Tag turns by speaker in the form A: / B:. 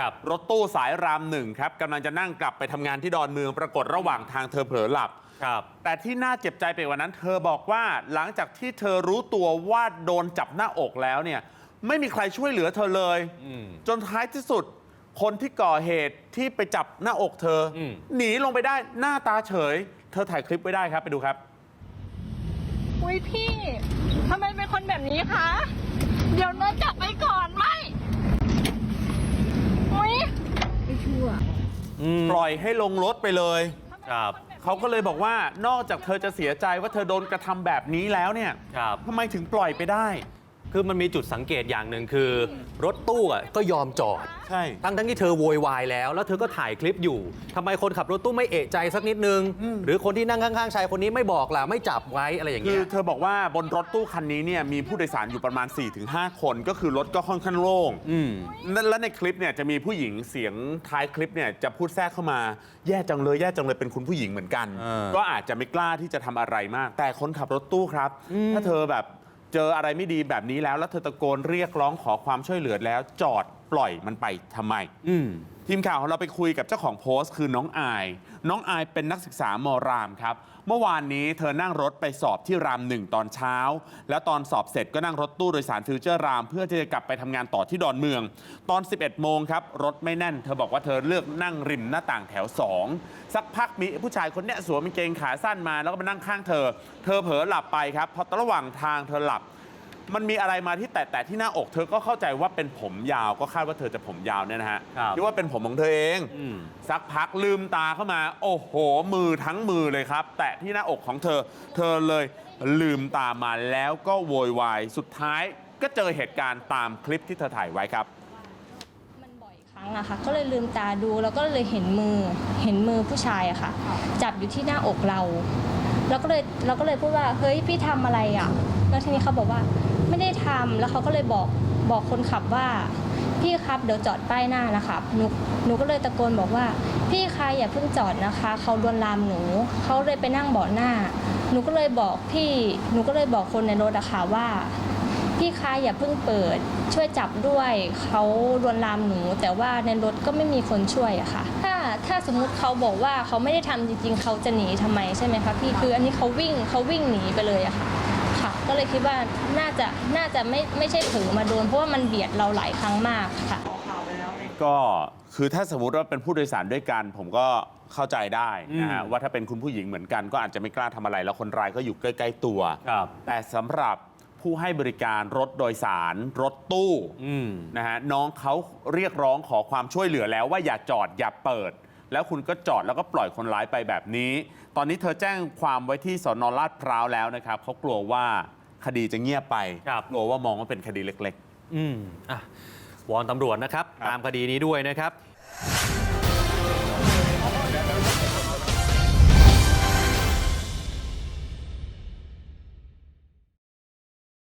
A: ครับ
B: รถตู้สายรามหนึ่งครับกำลังจะนั่งกลับไปทำงานที่ดอนเมืองปรากฏระหว่างทางเธอเผลอหลับ
A: ครับ
B: แต่ที่น่าเจ็บใจไปกว่านั้น เธอบอกว่าหลังจากที่เธอรู้ตัวว่าโดนจับหน้าอกแล้วเนี่ย ไม่มีใครช่วยเหลือเธอเลย
A: อืม
B: จนท้ายที่สุด คนที่ก่อเหตุที่ไปจับหน้าอกเธออ
A: ม
B: หนีลงไปได้หน้าตาเฉย เธอถ่ายคลิปไว้ได้ครับไปดูครับ
C: อุ้ยพี่ ทำไมเป็นคนแบบนี้คะ เดี๋ยวน้อยจับไปก่อนไหมอุ้ย
A: อืม
B: ปล่อยให้ลงรถไปเลย
A: ครับ
B: เขาก็เลยบอกว่านอกจากเธอจะเสียใจว่าเธอโดนกระทำแบบนี้แล้วเนี่ย
A: ครับ
B: ทำไมถึงปล่อยไปได้
A: คือมันมีจุดสังเกตอย่างหนึ่งคือ รถตู้อะก็ยอมจอด
B: ใช่
A: ทั้งทั้งที่เธอโวยวายแล้ว แล้วเธอก็ถ่ายคลิปอยู่ทำไมคนขับรถตู้ไม่เอะใจสักนิดนึง
B: อืม
A: หรือคนที่นั่งข้างๆชายคนนี้ไม่บอกล่ะไม่จับไว้อะไรอย่าง
B: คื
A: เงี้
B: อย เธอบอกว่าบนรถตู้คันนี้เนี่ยมีผู้โดยสารอยู่ประมาณ 4-5 คน ก็คือรถก็ค่อนข้างโล่ง
A: อืม
B: และและในคลิปเนี่ยจะมีผู้หญิงเสียงท้ายคลิปเนี่ยจะพูดแทรกเข้ามาแย่จังเลยแย่จังเลยเป็นคุณผู้หญิงเหมือนกัน
A: เออ
B: ก็อาจจะไม่กล้าที่จะทำอะไรมาก แต่คนขับรถตู้ครับ ถ้าเธอแบบ เจออะไรไม่ดีแบบนี้แล้ว แล้วเธอตะโกนเรียกร้องขอความช่วยเหลือแล้ว จอดปล่อยมันไปทำไม
A: อืม
B: ทีมข่าวของเราไปคุยกับเจ้าของโพสต์คือน้องอาย น้องอายเป็นนักศึกษามรามครับ เมื่อวานนี้เธอนั่งรถไปสอบที่รามหนึ่งตอนเช้า แล้วตอนสอบเสร็จก็นั่งรถตู้โดยสารฟิวเจอร์ราม เพื่อที่จะกลับไปทำงานต่อที่ดอนเมือง ตอน 11 โมงครับ รถไม่แน่น เธอบอกว่าเธอเลือกนั่งริมหน้าต่างแถว 2 สักพักมีผู้ชายคนนี้สวมกางเกงขาสั้นมา แล้วก็มานั่งข้างเธอ เธอเผลอหลับไปครับพอระหว่างทางเธอหลับ มันมีอะไรมาที่แตะๆที่หน้าอก เธอก็เข้าใจว่าเป็นผมยาวก็คาดว่าเธอจะผมยาวเนี่ยนะฮะ
A: ครับ
B: คิดว่าเป็นผมของเธอเอง
A: อืม
B: สักพักลืมตาเข้ามา โอ้โห มือทั้งมือเลยครับ แตะที่หน้าอกของเธอ เธอเลยลืมตามาแล้วก็โวยวายสุดท้ายก็เจอเหตุการณ์ตามคลิปที่เธอถ่ายไว้ครับ
C: มันบ่อยครั้งอะค่ะ ก็เลยลืมตาดูแล้วก็เลยเห็นมือ เห็นมือผู้ชายอะค่ะ จับอยู่ที่หน้าอกเราเราก็เลยเราก็เลยพูดว่า เฮ้ยพี่ทำอะไรอะแล้วทีนี้เขาบอกว่า ไม่ได้ทำแล้วเขาก็เลยบอกบอกคนขับว่า พี่ครับเดี๋ยวจอดป้ายหน้านะครับหนูหนูก็เลยตะโกนบอกว่า พี่คะอย่าเพิ่งจอดนะคะ เขาลวนลามหนูเขาเลยไปนั่งเบาะหน้า หนูก็เลยบอกพี่หนูก็เลยบอกคนในรถอะค่ะว่า พี่คะอย่าเพิ่งเปิด ช่วยจับด้วยเขาลวนลามหนู แต่ว่าในรถก็ไม่มีคนช่วยอะค่ะถ้าถ้าสมมุติเขาบอกว่าเขาไม่ได้ทำจริง ๆเขาจะหนีทำไมใช่ไหมคะพี่คืออันนี้เขาวิ่งเขาวิ่งหนีไปเลยอะคะค่ะ ก็เลยคิดว่าน่าจะน่าจะไม่ไม่ใช่เผลอมาโดน เพราะว่ามันเบียดเราหลายครั้งมากค่ะ
B: ก็คือถ้าสมมติว่าเป็นผู้โดยสารด้วยกัน ผมก็เข้าใจได้นะฮะ
A: อืม
B: ว่าถ้าเป็นคุณผู้หญิงเหมือนกัน ก็อาจจะไม่กล้าทำอะไร แล้วคนร้ายก็อยู่ใกล้ ๆ ตัว
A: ครับ
B: แต่สำหรับผู้ให้บริการรถโดยสารรถตู้
A: อืม
B: นะฮะน้องเขาเรียกร้องขอความช่วยเหลือแล้วว่าอย่าจอดอย่าเปิด แล้วคุณก็จอดแล้วก็ปล่อยคนร้ายไปแบบนี้ ตอนนี้เธอแจ้งความไว้ที่สอนอลาดพร้าวแล้วนะครับเขากลัวว่า คดีจะเงียบไป
A: ครับ
B: กลัวว่ามองว่าเป็นคดีเล็ก
A: อืมอะวอนตำรวจนะครับ
B: ครับ
A: ตามคดีนี้ด้วยนะครับ